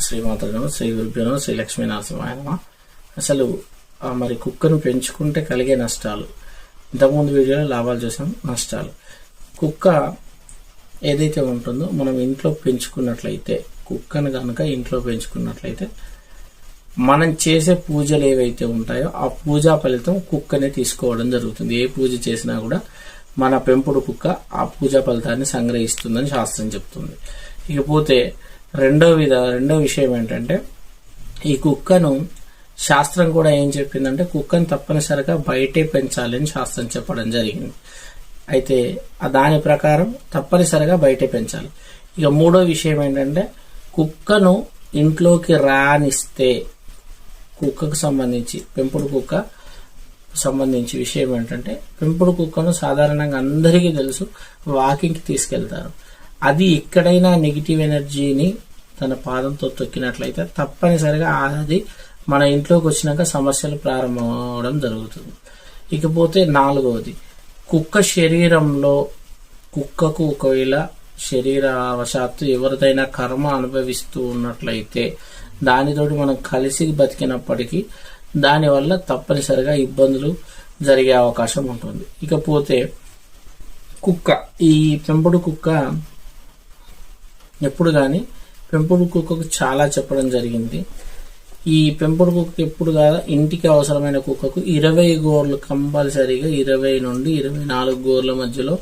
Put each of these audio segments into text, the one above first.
శ్రీమాతృ శ్రీ గురుభ్యో శ్రీ లక్ష్మీనరసింహాయనమ అసలు మరి కుక్కను పెంచుకుంటే కలిగే నష్టాలు. ఇంతకుముందు వీడియోలో లాభాలు చూసాం నష్టాలు. కుక్క ఏదైతే ఉంటుందో మనం ఇంట్లో పెంచుకున్నట్లయితే కుక్కను కనుక ఇంట్లో పెంచుకున్నట్లయితే మనం చేసే పూజలు ఏవైతే ఉంటాయో ఆ పూజా ఫలితం కుక్కనే తీసుకోవడం జరుగుతుంది. ఏ పూజ చేసినా కూడా మన పెంపుడు కుక్క ఆ పూజా ఫలితాన్ని సంగ్రహిస్తుందని శాస్త్రం చెప్తుంది. ఇకపోతే రెండో విధ రెండో విషయం ఏంటంటే ఈ కుక్కను శాస్త్రం కూడా ఏం చెప్పిందంటే కుక్కను తప్పనిసరిగా బయటే పెంచాలని శాస్త్రం చెప్పడం జరిగింది. అయితే దాని ప్రకారం తప్పనిసరిగా బయటే పెంచాలి. ఇక మూడో విషయం ఏంటంటే కుక్కను ఇంట్లోకి రానిస్తే కుక్కకు సంబంధించి పెంపుడు కుక్క సంబంధించి విషయం ఏంటంటే పెంపుడు కుక్కను సాధారణంగా అందరికీ తెలుసు వాకింగ్కి తీసుకెళ్తారు. అది ఎక్కడైనా నెగిటివ్ ఎనర్జీని తన పాదంతో తొక్కినట్లయితే తప్పనిసరిగా అది మన ఇంట్లోకి వచ్చినాక సమస్యలు ప్రారంభమవడం జరుగుతుంది. ఇకపోతే నాలుగవది కుక్క శరీరంలో కుక్కకు ఒకవేళ శరీర వశాత్తు ఎవరిదైనా కర్మ అనుభవిస్తూ ఉన్నట్లయితే దానితోటి మనం కలిసి బతికినప్పటికీ దానివల్ల తప్పనిసరిగా ఇబ్బందులు జరిగే అవకాశం ఉంటుంది. ఇకపోతే కుక్క ఈ పెంపుడు కుక్క ఎప్పుడు కానీ పెంపుడు కుక్కకు చాలా చెప్పడం జరిగింది. ఈ పెంపుడు కుక్కకు ఎప్పుడు కాదా ఇంటికి అవసరమైన కుక్కకు ఇరవై గోర్లు కంపల్సరీగా ఇరవై నుండి ఇరవై నాలుగు గోర్ల మధ్యలో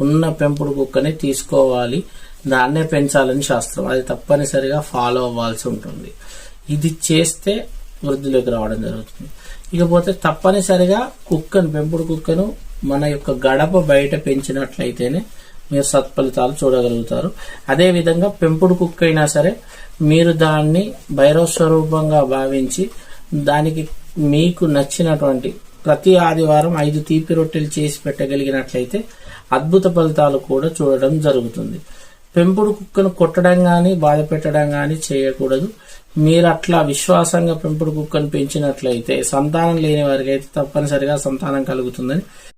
ఉన్న పెంపుడు కుక్కని తీసుకోవాలి. దాన్నే పెంచాలని శాస్త్రం. అది తప్పనిసరిగా ఫాలో అవ్వాల్సి ఉంటుంది. ఇది చేస్తే వృద్ధిలోకి రావడం జరుగుతుంది. ఇకపోతే తప్పనిసరిగా కుక్కను పెంపుడు కుక్కను మన యొక్క గడప బయట పెంచినట్లయితేనే మీరు సత్ఫలితాలు చూడగలుగుతారు. అదేవిధంగా పెంపుడు కుక్క అయినా సరే మీరు దాన్ని భైరవ స్వరూపంగా భావించి దానికి మీకు నచ్చినటువంటి ప్రతి ఆదివారం ఐదు తీపి రొట్టెలు చేసి పెట్టగలిగినట్లయితే అద్భుత ఫలితాలు కూడా చూడడం జరుగుతుంది. పెంపుడు కుక్కను కొట్టడం కానీ బాధ పెట్టడం కానీ చేయకూడదు. మీరు అట్లా విశ్వాసంగా పెంపుడు కుక్కను పెంచినట్లయితే సంతానం లేని వారికి అయితే తప్పనిసరిగా సంతానం కలుగుతుందని